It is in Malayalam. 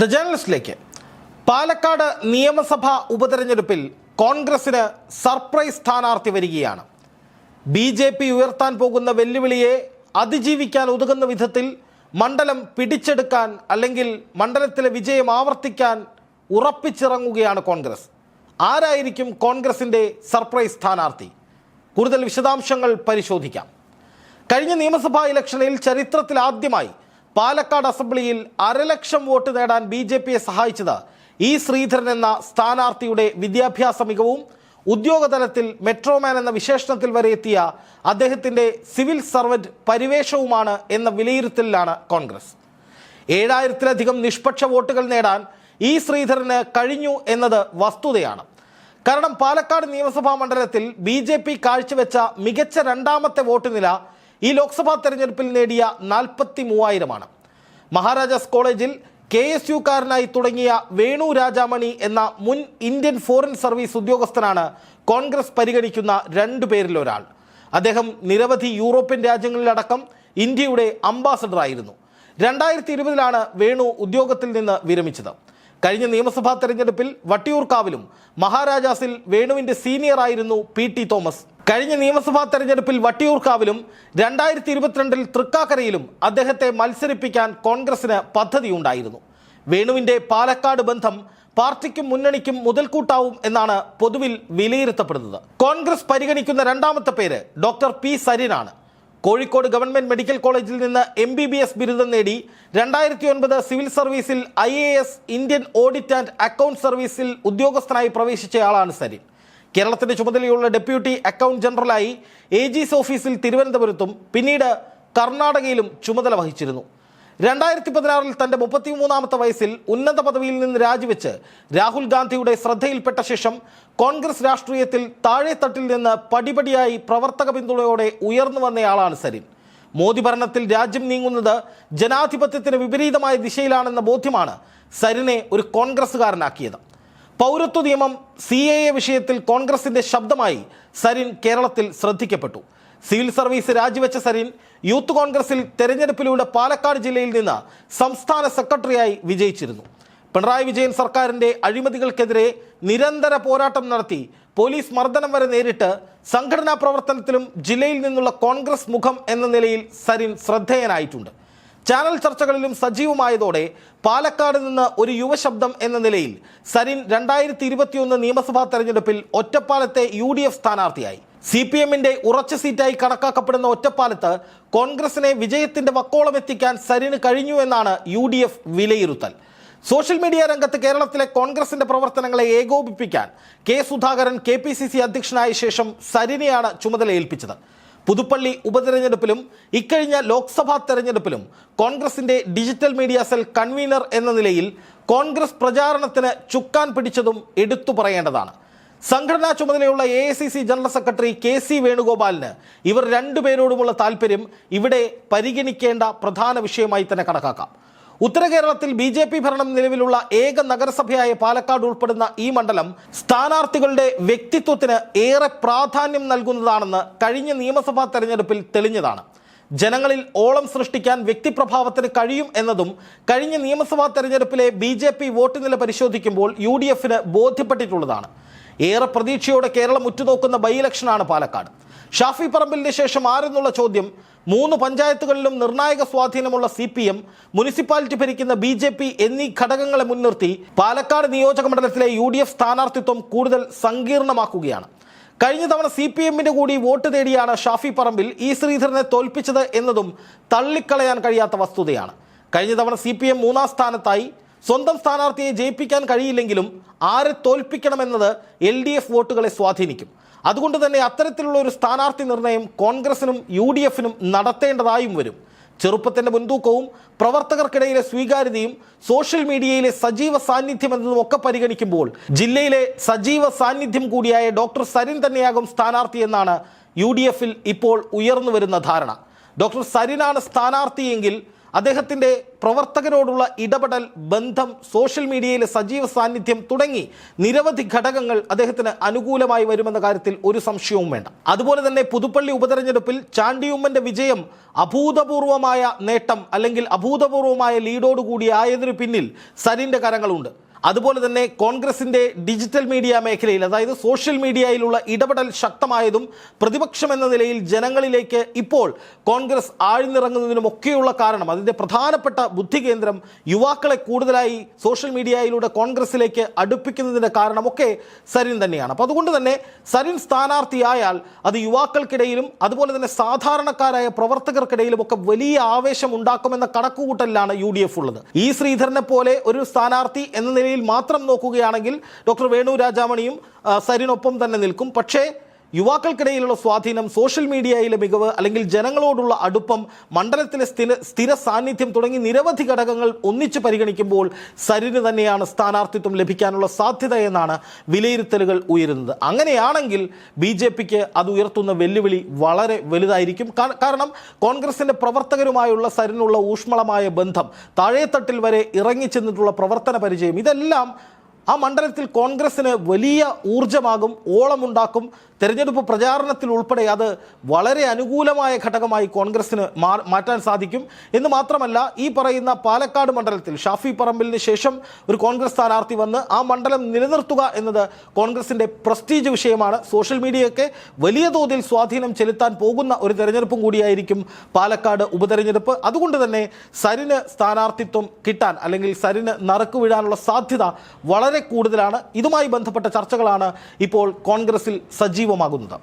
ദ ജേണലിസ്റ്റിലേക്ക് പാലക്കാട് നിയമസഭാ ഉപതെരഞ്ഞെടുപ്പിൽ കോൺഗ്രസിന് സർപ്രൈസ് സ്ഥാനാർത്ഥി വരികയാണ്. ബി ജെ പി ഉയർത്താൻ പോകുന്ന വെല്ലുവിളിയെ അതിജീവിക്കാൻ ഉതകുന്ന വിധത്തിൽ മണ്ഡലം പിടിച്ചെടുക്കാൻ അല്ലെങ്കിൽ മണ്ഡലത്തിലെ വിജയം ആവർത്തിക്കാൻ ഉറപ്പിച്ചിറങ്ങുകയാണ് കോൺഗ്രസ്. ആരായിരിക്കും കോൺഗ്രസിന്റെ സർപ്രൈസ് സ്ഥാനാർത്ഥി? കൂടുതൽ വിശദാംശങ്ങൾ പരിശോധിക്കാം. കഴിഞ്ഞ നിയമസഭാ ഇലക്ഷനിൽ ചരിത്രത്തിൽ ആദ്യമായി പാലക്കാട് അസംബ്ലിയിൽ അരലക്ഷം വോട്ട് നേടാൻ ബി ജെ പിയെ സഹായിച്ചത് ഇ ശ്രീധരൻ എന്ന സ്ഥാനാർത്ഥിയുടെ വിദ്യാഭ്യാസ മികവും ഉദ്യോഗതലത്തിൽ മെട്രോമാൻ എന്ന വിശേഷണത്തിൽ വരെ എത്തിയ അദ്ദേഹത്തിന്റെ സിവിൽ സർവന്റ് പരിവേഷവുമാണ് എന്ന വിലയിരുത്തലിലാണ് കോൺഗ്രസ്. ഏഴായിരത്തിലധികം നിഷ്പക്ഷ വോട്ടുകൾ നേടാൻ ഇ ശ്രീധരന് കഴിഞ്ഞു എന്നത് വസ്തുതയാണ്. കാരണം പാലക്കാട് നിയമസഭാ മണ്ഡലത്തിൽ ബി ജെ പി കാഴ്ചവെച്ച മികച്ച രണ്ടാമത്തെ വോട്ട് നില ഈ ലോക്സഭാ തെരഞ്ഞെടുപ്പിൽ നേടിയ നാൽപ്പത്തി മൂവായിരമാണ് മഹാരാജാസ് കോളേജിൽ കെ എസ് യുക്കാരനായി തുടങ്ങിയ വേണു രാജാമണി എന്ന മുൻ ഇന്ത്യൻ ഫോറിൻ സർവീസ് ഉദ്യോഗസ്ഥനാണ് കോൺഗ്രസ് പരിഗണിക്കുന്ന രണ്ടു പേരിൽ ഒരാൾ അദ്ദേഹം നിരവധി യൂറോപ്യൻ രാജ്യങ്ങളിലടക്കം ഇന്ത്യയുടെ അംബാസഡറായിരുന്നു. രണ്ടായിരത്തി ഇരുപതിലാണ് വേണു ഉദ്യോഗത്തിൽ നിന്ന് വിരമിച്ചത്. കഴിഞ്ഞ നിയമസഭാ തെരഞ്ഞെടുപ്പിൽ വട്ടിയൂർക്കാവിലും മഹാരാജാസിൽ വേണുവിന്റെ സീനിയർ ആയിരുന്നു പി ടി തോമസ്. കഴിഞ്ഞ നിയമസഭാ തെരഞ്ഞെടുപ്പിൽ വട്ടിയൂർക്കാവിലും രണ്ടായിരത്തി ഇരുപത്തിരണ്ടിൽ തൃക്കാക്കരയിലും അദ്ദേഹത്തെ മത്സരിപ്പിക്കാൻ കോൺഗ്രസിന് പദ്ധതിയുണ്ടായിരുന്നു. വേണുവിന്റെ പാലക്കാട് ബന്ധം പാർട്ടിക്കും മുന്നണിക്കും മുതൽക്കൂട്ടാവും എന്നാണ് പൊതുവിൽ വിലയിരുത്തപ്പെടുന്നത്. കോൺഗ്രസ് പരിഗണിക്കുന്ന രണ്ടാമത്തെ പേര് ഡോക്ടർ പി സരിനാണ്. കോഴിക്കോട് ഗവൺമെന്റ് മെഡിക്കൽ കോളേജിൽ നിന്ന് എം ബി ബി എസ് ബിരുദം നേടി രണ്ടായിരത്തി ഒൻപത് സിവിൽ സർവീസിൽ I A S Indian audit and account സർവീസിൽ ഉദ്യോഗസ്ഥനായി പ്രവേശിച്ചയാളാണ് സരിൻ. കേരളത്തിന്റെ ചുമതലയുള്ള ഡെപ്യൂട്ടി അക്കൗണ്ട് ജനറലായി എ ജിസ് ഓഫീസിൽ തിരുവനന്തപുരത്തും പിന്നീട് കർണാടകയിലും ചുമതല വഹിച്ചിരുന്നു. രണ്ടായിരത്തി പതിനാറിൽ തന്റെ മുപ്പത്തിമൂന്നാമത്തെ വയസ്സിൽ ഉന്നത പദവിയിൽ നിന്ന് രാജിവെച്ച് രാഹുൽ ഗാന്ധിയുടെ ശ്രദ്ധയിൽപ്പെട്ട ശേഷം കോൺഗ്രസ് രാഷ്ട്രീയത്തിൽ താഴെത്തട്ടിൽ നിന്ന് പടിപടിയായി പ്രവർത്തക പിന്തുണയോടെ ഉയർന്നു വന്നയാളാണ് സരിൻ. മോദി ഭരണത്തിൽ രാജ്യം നീങ്ങുന്നത് ജനാധിപത്യത്തിന് വിപരീതമായ ദിശയിലാണെന്ന ബോധ്യമാണ് സരിനെ ഒരു കോൺഗ്രസ്സുകാരനാക്കിയത്. പൗരത്വ നിയമം സി എ എ വിഷയത്തിൽ കോൺഗ്രസിന്റെ ശബ്ദമായി സരിൻ കേരളത്തിൽ ശ്രദ്ധിക്കപ്പെട്ടു. സിവിൽ സർവീസ് രാജിവെച്ച സരിൻ യൂത്ത് കോൺഗ്രസിൽ തെരഞ്ഞെടുപ്പിലൂടെ പാലക്കാട് ജില്ലയിൽ നിന്ന് സംസ്ഥാന സെക്രട്ടറിയായി വിജയിച്ചിരുന്നു. പിണറായി വിജയൻ സർക്കാരിന്റെ അഴിമതികൾക്കെതിരെ നിരന്തര പോരാട്ടം നടത്തി പോലീസ് മർദ്ദനം വരെ നേരിട്ട് സംഘടനാ പ്രവർത്തനത്തിലും ജില്ലയിൽ നിന്നുള്ള കോൺഗ്രസ് മുഖം എന്ന നിലയിൽ സരിൻ ശ്രദ്ധേയനായിട്ടുണ്ട്. ചാനൽ ചർച്ചകളിലും സജീവമായതോടെ പാലക്കാട് നിന്ന് ഒരു യുവശബ്ദം എന്ന നിലയിൽ സരിൻ രണ്ടായിരത്തി ഇരുപത്തിയൊന്ന് നിയമസഭാ തെരഞ്ഞെടുപ്പിൽ ഒറ്റപ്പാലത്തെ യു ഡി എഫ് സ്ഥാനാർത്ഥിയായി. സി പി എമ്മിന്റെ ഉറച്ച സീറ്റായി കണക്കാക്കപ്പെടുന്ന ഒറ്റപ്പാലത്ത് കോൺഗ്രസിനെ വിജയത്തിന്റെ വക്കോളം എത്തിക്കാൻ സരിന് കഴിഞ്ഞു എന്നാണ് യു ഡി എഫ് വിലയിരുത്തൽ. സോഷ്യൽ മീഡിയ രംഗത്ത് കേരളത്തിലെ കോൺഗ്രസിന്റെ പ്രവർത്തനങ്ങളെ ഏകോപിപ്പിക്കാൻ K Sudhakaran K P C C അധ്യക്ഷനായ ശേഷം സരിനെയാണ് ചുമതല ഏൽപ്പിച്ചത് പുതുപ്പള്ളി ഉപതെരഞ്ഞെടുപ്പിലും ഇക്കഴിഞ്ഞ ലോക്സഭാ തെരഞ്ഞെടുപ്പിലും കോൺഗ്രസിന്റെ ഡിജിറ്റൽ മീഡിയ സെൽ കൺവീനർ എന്ന നിലയിൽ കോൺഗ്രസ് പ്രചാരണത്തിന് ചുക്കാൻ പിടിച്ചതും എടുത്തു പറയേണ്ടതാണ്. സംഘടനാ ചുമതലയുള്ള A I C C general secretary K C വേണുഗോപാലിന് ഇവർ രണ്ടുപേരോടുമുള്ള താല്പര്യം ഇവിടെ പരിഗണിക്കേണ്ട പ്രധാന വിഷയമായി തന്നെ കണക്കാക്കാം. ഉത്തര കേരളത്തിൽ ബി ജെ പി ഭരണം നിലവിലുള്ള ഏക നഗരസഭയായ പാലക്കാട് ഉൾപ്പെടുന്ന ഈ മണ്ഡലം സ്ഥാനാർത്ഥികളുടെ വ്യക്തിത്വത്തിന് ഏറെ പ്രാധാന്യം നൽകുന്നതാണെന്ന് കഴിഞ്ഞ നിയമസഭാ തെരഞ്ഞെടുപ്പിൽ തെളിഞ്ഞതാണ്. ജനങ്ങളിൽ ഓളം സൃഷ്ടിക്കാൻ വ്യക്തിപ്രഭാവത്തിന് കഴിയും എന്നതും കഴിഞ്ഞ നിയമസഭാ തെരഞ്ഞെടുപ്പിലെ ബി ജെ പി വോട്ട് നില പരിശോധിക്കുമ്പോൾ യു ഡി എഫിന് ബോധ്യപ്പെട്ടിട്ടുള്ളതാണ്. ഏറെ പ്രതീക്ഷയോടെ കേരളം ഉറ്റുനോക്കുന്ന ബൈ ഇലക്ഷനാണ് പാലക്കാട്. ഷാഫി പറമ്പിലിന് ശേഷം ആരെന്നുള്ള ചോദ്യം മൂന്ന് പഞ്ചായത്തുകളിലും നിർണായക സ്വാധീനമുള്ള സി പി എം മുനിസിപ്പാലിറ്റി ഭരിക്കുന്ന ബി ജെ പി എന്നീ ഘടകങ്ങളെ മുൻനിർത്തി പാലക്കാട് നിയോജക മണ്ഡലത്തിലെ യു ഡി എഫ് സ്ഥാനാർത്ഥിത്വം കൂടുതൽ സങ്കീർണമാക്കുകയാണ്. കഴിഞ്ഞ തവണ സി പി എമ്മിന്റെ കൂടി വോട്ട് തേടിയാണ് ഷാഫി പറമ്പിൽ ഇ ശ്രീധരനെ തോൽപ്പിച്ചത് എന്നതും തള്ളിക്കളയാൻ കഴിയാത്ത വസ്തുതയാണ്. കഴിഞ്ഞ തവണ സി പി എം മൂന്നാം സ്ഥാനത്തായി സ്വന്തം സ്ഥാനാർത്ഥിയെ ജയിപ്പിക്കാൻ കഴിയില്ലെങ്കിലും ആരെ തോൽപ്പിക്കണമെന്നത് എൽ ഡി എഫ് വോട്ടുകളെ സ്വാധീനിക്കും. അതുകൊണ്ട് തന്നെ അത്തരത്തിലുള്ള ഒരു സ്ഥാനാർത്ഥി നിർണയം കോൺഗ്രസിനും യു ഡി എഫിനും നടത്തേണ്ടതായും വരും. ചെറുപ്പത്തിന്റെ മുൻതൂക്കവും പ്രവർത്തകർക്കിടയിലെ സ്വീകാര്യതയും സോഷ്യൽ മീഡിയയിലെ സജീവ സാന്നിധ്യം എന്നതും ഒക്കെ പരിഗണിക്കുമ്പോൾ ജില്ലയിലെ സജീവ സാന്നിധ്യം കൂടിയായ ഡോക്ടർ സരിൻ തന്നെയാകും സ്ഥാനാർത്ഥി എന്നാണ് യു ഇപ്പോൾ ഉയർന്നു വരുന്ന ധാരണ. ഡോക്ടർ സരിനാണ് സ്ഥാനാർത്ഥിയെങ്കിൽ അദ്ദേഹത്തിന്റെ പ്രവർത്തകരോടുള്ള ഇടപെടൽ ബന്ധം സോഷ്യൽ മീഡിയയിലെ സജീവ സാന്നിധ്യം തുടങ്ങി നിരവധി ഘടകങ്ങൾ അദ്ദേഹത്തിന് അനുകൂലമായി വരുമെന്ന കാര്യത്തിൽ ഒരു സംശയവും വേണ്ട. അതുപോലെ തന്നെ പുതുപ്പള്ളി ഉപതെരഞ്ഞെടുപ്പിൽ ചാണ്ടിയുമ്മന്റെ വിജയം അഭൂതപൂർവമായ നേട്ടം അല്ലെങ്കിൽ അഭൂതപൂർവമായ ലീഡോടുകൂടി ആയതിനു പിന്നിൽ സരിന്റെ കരങ്ങളുണ്ട്. അതുപോലെ തന്നെ കോൺഗ്രസിന്റെ ഡിജിറ്റൽ മീഡിയ മേഖലയിൽ അതായത് സോഷ്യൽ മീഡിയയിലുള്ള ഇടപെടൽ ശക്തമായതും പ്രതിപക്ഷം എന്ന നിലയിൽ ജനങ്ങളിലേക്ക് ഇപ്പോൾ കോൺഗ്രസ് ആഴ്ന്നിറങ്ങുന്നതിനും ഒക്കെയുള്ള കാരണം അതിന്റെ പ്രധാനപ്പെട്ട ബുദ്ധി കേന്ദ്രം യുവാക്കളെ കൂടുതലായി സോഷ്യൽ മീഡിയയിലൂടെ കോൺഗ്രസിലേക്ക് അടുപ്പിക്കുന്നതിന്റെ കാരണമൊക്കെ സരിൻ തന്നെയാണ്. അപ്പോൾ അതുകൊണ്ട് തന്നെ സരിൻ സ്ഥാനാർത്ഥിയായാൽ അത് യുവാക്കൾക്കിടയിലും അതുപോലെ തന്നെ സാധാരണക്കാരായ പ്രവർത്തകർക്കിടയിലും ഒക്കെ വലിയ ആവേശം ഉണ്ടാക്കുമെന്ന കണക്കുകൂട്ടലിലാണ് യു ഉള്ളത്. ഈ ശ്രീധരനെ പോലെ ഒരു സ്ഥാനാർത്ഥി എന്ന നിലയിൽ മാത്രം നോക്കുകയാണെങ്കിൽ ഡോക്ടർ വേണു രാജാമണിയും സരിനൊപ്പം തന്നെ നിൽക്കും. പക്ഷേ യുവാക്കൾക്കിടയിലുള്ള സ്വാധീനം സോഷ്യൽ മീഡിയയിലെ മികവ് അല്ലെങ്കിൽ ജനങ്ങളോടുള്ള അടുപ്പം മണ്ഡലത്തിലെ സ്ഥിര സ്ഥിര സാന്നിധ്യം തുടങ്ങി നിരവധി ഘടകങ്ങൾ ഒന്നിച്ച് പരിഗണിക്കുമ്പോൾ സരിന് തന്നെയാണ് സ്ഥാനാർത്ഥിത്വം ലഭിക്കാനുള്ള സാധ്യത എന്നാണ് വിലയിരുത്തലുകൾ ഉയരുന്നത്. അങ്ങനെയാണെങ്കിൽ ബി ജെ പിക്ക് അത് ഉയർത്തുന്ന വെല്ലുവിളി വളരെ വലുതായിരിക്കും. കാരണം കോൺഗ്രസിന്റെ പ്രവർത്തകരുമായുള്ള സരിനുള്ള ഊഷ്മളമായ ബന്ധം താഴേത്തട്ടിൽ വരെ ഇറങ്ങിച്ചെന്നിട്ടുള്ള പ്രവർത്തന പരിചയം ഇതെല്ലാം ആ മണ്ഡലത്തിൽ കോൺഗ്രസിന് വലിയ ഊർജമാകും ഓളമുണ്ടാക്കും. തെരഞ്ഞെടുപ്പ് പ്രചാരണത്തിൽ ഉൾപ്പെടെ അത് വളരെ അനുകൂലമായ ഘടകമായി കോൺഗ്രസിന് മാറ്റാൻ സാധിക്കും. എന്ന് മാത്രമല്ല ഈ പറയുന്ന പാലക്കാട് മണ്ഡലത്തിൽ ഷാഫി പറമ്പിലിന് ശേഷം ഒരു കോൺഗ്രസ് സ്ഥാനാർത്ഥി വന്ന് ആ മണ്ഡലം നിലനിർത്തുക എന്നത് കോൺഗ്രസിന്റെ പ്രസ്റ്റീജ് വിഷയമാണ്. സോഷ്യൽ മീഡിയയൊക്കെ വലിയ തോതിൽ സ്വാധീനം ചെലുത്താൻ പോകുന്ന ഒരു തെരഞ്ഞെടുപ്പും കൂടിയായിരിക്കും പാലക്കാട് ഉപതെരഞ്ഞെടുപ്പ്. അതുകൊണ്ട് തന്നെ സരിന് സ്ഥാനാർത്ഥിത്വം കിട്ടാൻ അല്ലെങ്കിൽ സരിന് നറുക്ക് വീഴാനുള്ള സാധ്യത വളരെ കൂടുതലാണ്. ഇതുമായി ബന്ധപ്പെട്ട ചർച്ചകളാണ് ഇപ്പോൾ കോൺഗ്രസിൽ സജീവമാകുന്നത്.